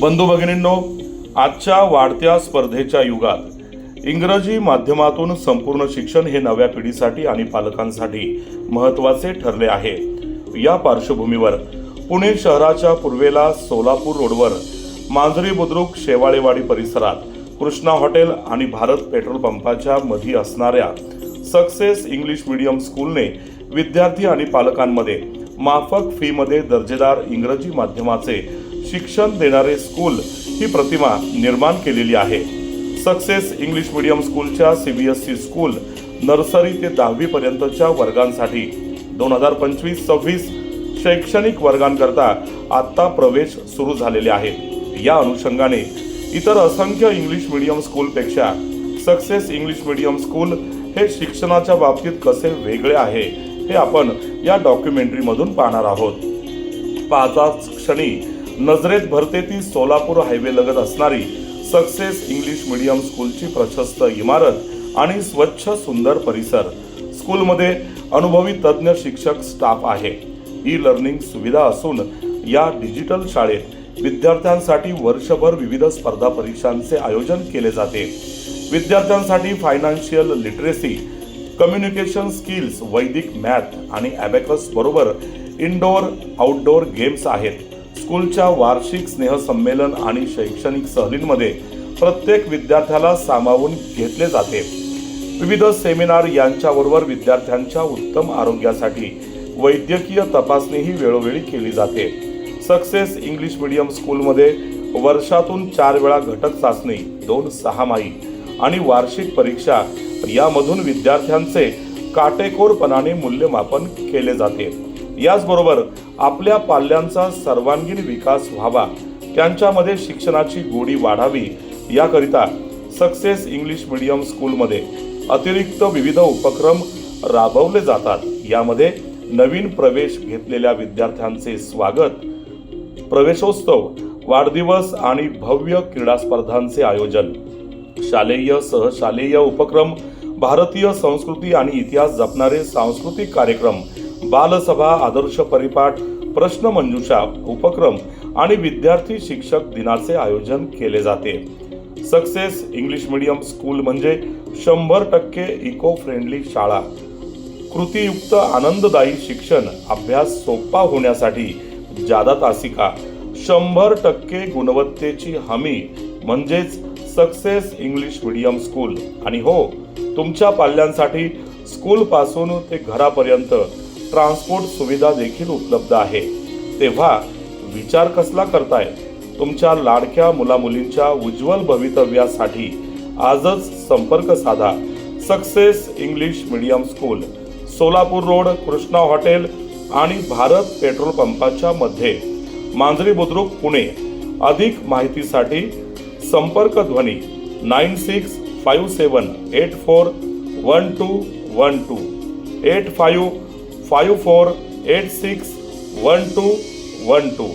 बंधू भगिनींनो आजच्या वाढत्या स्पर्धेच्या युगात इंग्रजी माध्यमातून संपूर्ण शिक्षण हे नव्या पिढीसाठी आणि पालकांसाठी महत्त्वाचे ठरले आहे. या पार्श्वभूमीवर पुणे शहराच्या पूर्वेला सोलापूर रोडवर मांजरी बुद्रुक शेवाळेवाडी परिसरात कृष्णा हॉटेल आणि भारत पेट्रोल पंपाच्या मधी असणाऱ्या सक्सेस इंग्लिश मीडियम स्कूलने विद्यार्थी आणि पालकांमध्ये माफक फीमध्ये दर्जेदार इंग्रजी माध्यमाचे शिक्षण देणारे स्कूल ही प्रतिमा निर्माण केलेली आहे. सक्सेस इंग्लिश मीडियम स्कूलच्या सीबीएसई स्कूल नर्सरी ते दहावी पर्यंतच्या वर्गांसाठी. दोन हजार पंचवीस सव्वीस शैक्षणिक वर्गांकरता आत्ता प्रवेश सुरू झालेले आहेत. या अनुषंगाने इतर असंख्य इंग्लिश मीडियम स्कूलपेक्षा सक्सेस इंग्लिश मीडियम स्कूल हे शिक्षणाच्या बाबतीत कसे वेगळे आहे हे आपण या डॉक्युमेंटरीमधून पाहणार आहोत. पाहताच क्षणी नजरेत भरते ती सोलापूर हायवे लगत असणारी सक्सेस इंग्लिश मीडियम स्कूलची प्रशस्त इमारत आणि स्वच्छ सुंदर परिसर. स्कूलमध्ये अनुभवी तज्ज्ञ शिक्षक स्टाफ आहे. ई लर्निंग सुविधा असून या डिजिटल शाळेत विद्यार्थ्यांसाठी वर्षभर विविध स्पर्धा परीक्षांचे आयोजन केले जाते. विद्यार्थ्यांसाठी फायनान्शियल लिटरेसी कम्युनिकेशन स्किल्स वैदिक मॅथ आणि ॲबॅकस बरोबर इनडोअर आउटडोअर गेम्स आहेत. स्कूलच्या वार्षिक स्नेहसंमेलन आणि शैक्षणिक सहलींमध्ये प्रत्येक विद्यार्थ्याला सामावून घेतले जाते. विविध सेमिनार यांच्याबरोबर विद्यार्थ्यांच्या उत्तम आरोग्यासाठी वैद्यकीय तपासणीही वेळोवेळी केली जाते. सक्सेस इंग्लिश मिडियम स्कूलमध्ये वर्षातून चार वेळा घटक चाचणी दोन सहामाही आणि वार्षिक परीक्षा यामधून विद्यार्थ्यांचे काटेकोरपणाने मूल्यमापन केले जाते. याचबरोबर आपल्या पाल्यांचा सर्वांगीण विकास व्हावा त्यांच्यामध्ये शिक्षणाची गोडी वाढावी याकरिता सक्सेस इंग्लिश मीडियम स्कूलमध्ये अतिरिक्त विविध उपक्रम राबवले जातात. यामध्ये नवीन प्रवेश घेतलेल्या विद्यार्थ्यांचे स्वागत प्रवेशोत्सव वाढदिवस आणि भव्य क्रीडा स्पर्धांचे आयोजन. शालेय सहशालेय उपक्रम भारतीय संस्कृती आणि इतिहास जपणारे सांस्कृतिक कार्यक्रम बालसभा आदर्श परिपाठ प्रश्नमंजुषा उपक्रम आणि विद्यार्थी शिक्षक दिनाचे आयोजन केले जाते. सक्सेस इंग्लिश मीडियम स्कूल म्हणजे शंभर टक्के इको फ्रेंडली शाळा. कृतीयुक्त आनंददायी शिक्षण अभ्यास सोपा होण्यासाठी जादा तासिका. शंभर टक्के गुणवत्तेची हमी म्हणजेच सक्सेस इंग्लिश मीडियम स्कूल. आणि हो तुमच्या पाल्यांसाठी स्कूलपासून ते घरापर्यंत ट्रान्सपोर्ट सुविधा देखील उपलब्ध आहे. तेव्हा विचार कसला करताय? तुमच्या लाडक्या मुलामुलींच्या उज्ज्वल भवितव्यासाठी आजच संपर्क साधा. Success English medium school Solapur road Krishna hotel आणि भारत पेट्रोल पंपाच्या मध्ये. मांजरी बुद्रुक पुणे. अधिक माहितीसाठी संपर्क ध्वनी nine six five seven eight four one two one two. Eight five five four eight six one two one two